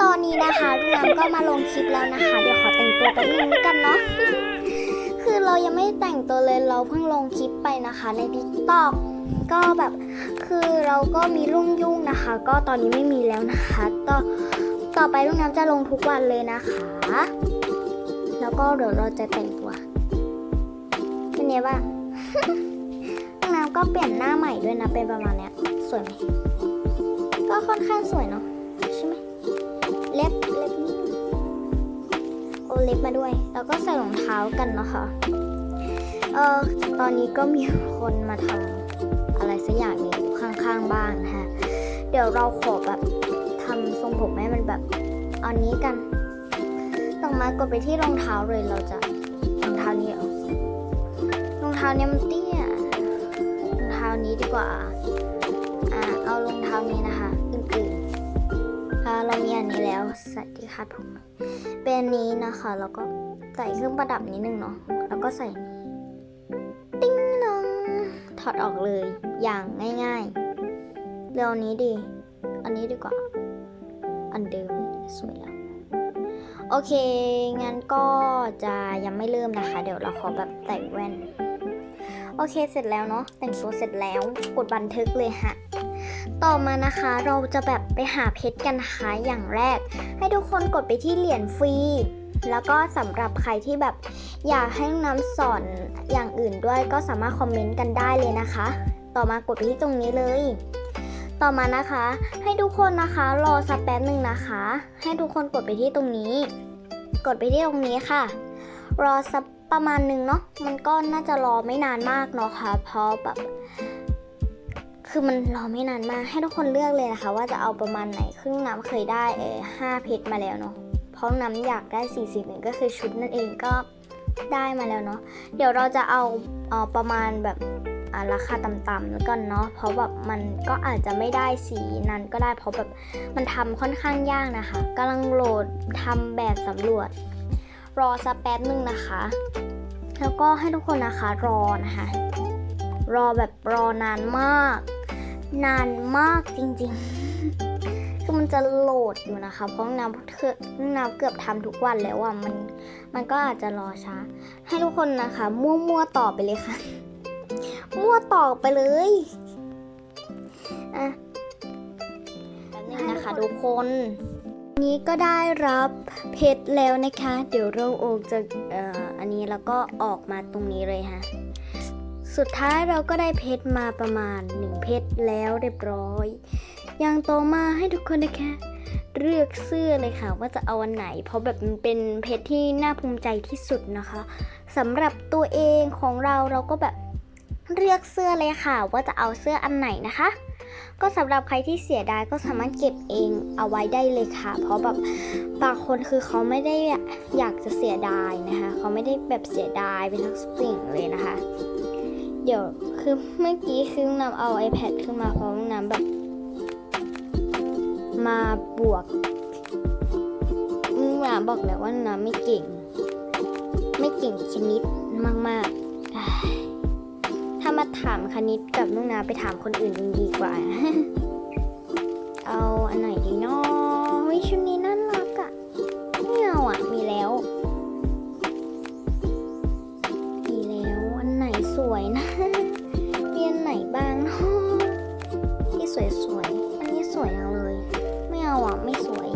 ตอนนี้นะคะลูก็มาลงคลิปแล้วนะคะ เดี๋ยวขอแต่งตัวแป๊บนึงกันเนาะ คือเรายังไม่แต่งตัวเลยเราเพิ่งลงคลิปไปนะคะ ใน t ิ k t o k ก็แบบคือเราก็มีรุ่งยุ่งนะคะ ก็ตอนนี้ไม่มีแล้วนะคะต่อต่อไปรุ่งน้ำจะลงทุกวันเลยนะคะ แล้วก็เดี๋ยวเราจะแต่งตัวเป็นไงบ้างรุ่งน้ำก็เปลี่ยนหน้าใหม่ด้วยนะเป็นประมาณเนี้ยสวยไหมก็ค่อนข้างสวยเนาะ มาด้วย แล้วก็ใส่รองเท้ากันนะคะเออตอนนี้ก็มีคนมาทำอะไรสักอย่างนึงอยู่ข้างๆบ้านนะคะเดี๋ยวเราขอแบบทำทรงผมให้มันแบบอานี้กันต่อมากดไปที่รองเท้าเลยเราจะรองเท้านี้หรอรองเท้าเนี้มันเตี้ยรองเท้านี้ดีกว่าอ่าเอารองเท้านี้นะคะันนี้แล้วสวัสดีค่ะผมเป็นนี้นะคะ แล้วก็ใส่เครื่องประดับนิดนึงเนาะแล้วก็ใส่นี้ติ้งนองถอดออกเลยอย่างง่ายๆเร็วนี้ดี อันนี้ดีกว่า อันเดิมสวยแล้วโอเค งั้นก็จะยังไม่เริ่มนะคะ เดี๋ยวเราขอแบบใส่แว่น โอเค เสร็จแล้วเนาะ แต่งตัวเสร็จแล้ว กดบันทึกเลยฮะ ต่อมานะคะเราจะแบบไปหาเพชรกันนะคะอย่างแรก ให้ทุกคนกดไปที่เหรียญฟรีแล้วก็สำหรับใครที่แบบอยากให้น้ำสอนอย่างอื่นด้วยก็สามารถคอมเมนต์กันได้เลยนะคะ ต่อมากดไปที่ตรงนี้เลย ต่อมานะคะ ให้ทุกคนนะคะรอสักแป๊บหนึ่งนะคะ ให้ทุกคนกดไปที่ตรงนี้ กดไปที่ตรงนี้ค่ะ รอสักประมาณหนึ่งเนาะมันก็น่าจะรอไม่นานมากเนาะค่ะเพราะแบบ คือมันรอไม่นานมากให้ทุกคนเลือกเลยนะคะ ว่าจะเอาประมาณไหนครึ่งน้ำเคยได้เออห้าเพชรมาแล้วเนาะเพราะน้ำอยากได้40หนึ่งก็คือชุดนั่นเองก็ได้มาแล้วเนาะเดี๋ยวเราจะเอาเออประมาณแบบราคาต่ำๆแล้วกันเนาะเพราะแบบมันก็อาจจะไม่ได้สีนั้นก็ได้เพราะแบบมันทำค่อนข้างยากนะคะกำลังโหลดทำแบบสำรวจ รอสักแป๊บหนึ่งนะคะ แล้วก็ให้ทุกคนนะคะรอนะคะรอแบบรอนานมาก นานมากจริงๆ คือมันจะโหลดอยู่นะคะ เพราะน้ำเกือบน้ำเกือบทำทุกวันแล้วอะมัน มันก็อาจจะรอช้า ให้ทุกคนนะคะ มั่วๆต่อไปเลยค่ะ มั่วต่อไปเลยอะแบบนี้นะคะทุกคนนี้ก็ได้รับเพชรแล้วนะคะ เดี๋ยวเราออกจากเอ่ออันนี้แล้วก็ออกมาตรงนี้เลยค่ะ สุดท้ายเราก็ได้เพชรมาประมาณหนึ่งเพชรแล้วเรียบร้อย อย่างต่อมาให้ทุกคนนะคะเลือกเสื้อเลยค่ะว่าจะเอาอันไหน เพราะแบบมันเป็นเพชรที่น่าภูมิใจที่สุดนะคะสำหรับตัวเองของเราเราก็แบบเลือกเสื้อเลยค่ะ ว่าจะเอาเสื้ออันไหนนะคะ ก็สำหรับใครที่เสียดายก็สามารถเก็บเองเอาไว้ได้เลยค่ะ เพราะแบบบางคนคือเขาไม่ได้อยากจะเสียดายนะคะ เขาไม่ได้แบบเสียดายเป็นทั้งสิ่งเลยนะคะ เดี๋ยวคือเมื่อกี้คือนำเอา iPad ขึ้นมาเพราะน้ำแบบ มาบวกน้ำบอกแล้วว่าน้ำไม่เก่ง ไม่เก่งชนิดมากๆอ้ายถ้ามาถามคณิตกับนุ่งน้ำไปถามคนอื่นยังดีกว่า สวยนะมีอันไหนบ้างนาะที่สวยๆ อันนี้สวยจังเลย ไม่เอาอะ ไม่สวย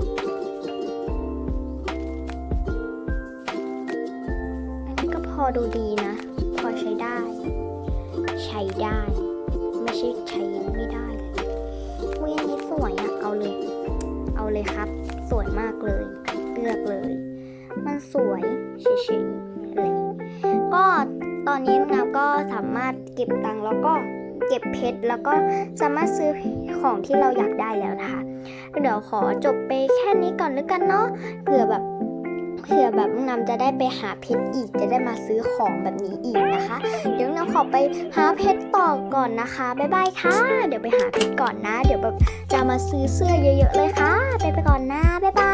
อันนี้ก็พอดูดีนะ พอใช้ได้ ใช้ได้ ไม่ใช่ใช้ไม่ได้เลยวิอันนี้สวยอะ เอาเลย เอาเลยครับ สวยมากเลยเลือกเลย มันสวยเฉยๆอะไรก็ตอนนี้น้ำ ก็สามารถเก็บตังค์แล้วก็เก็บเพชรแล้วก็สามารถซื้อของที่เราอยากได้แล้วนะคะ เดี๋ยวขอจบไปแค่นี้ก่อนแล้วกันเนาะเผื่อแบบเผื่อแบบน้องน้ำจะได้ไปหาเพชรอีกจะได้มาซื้อของแบบนี้อีกนะคะ เดี๋ยวน้ำขอไปหาเพชรต่อก่อนนะคะบ๊ายบายค่ะ เดี๋ยวไปหาเพชรก่อนนะ เดี๋ยวแบบจะมาซื้อเสื้อเยอะๆเลยค่ะ ไปไปก่อนนะบ๊ายบาย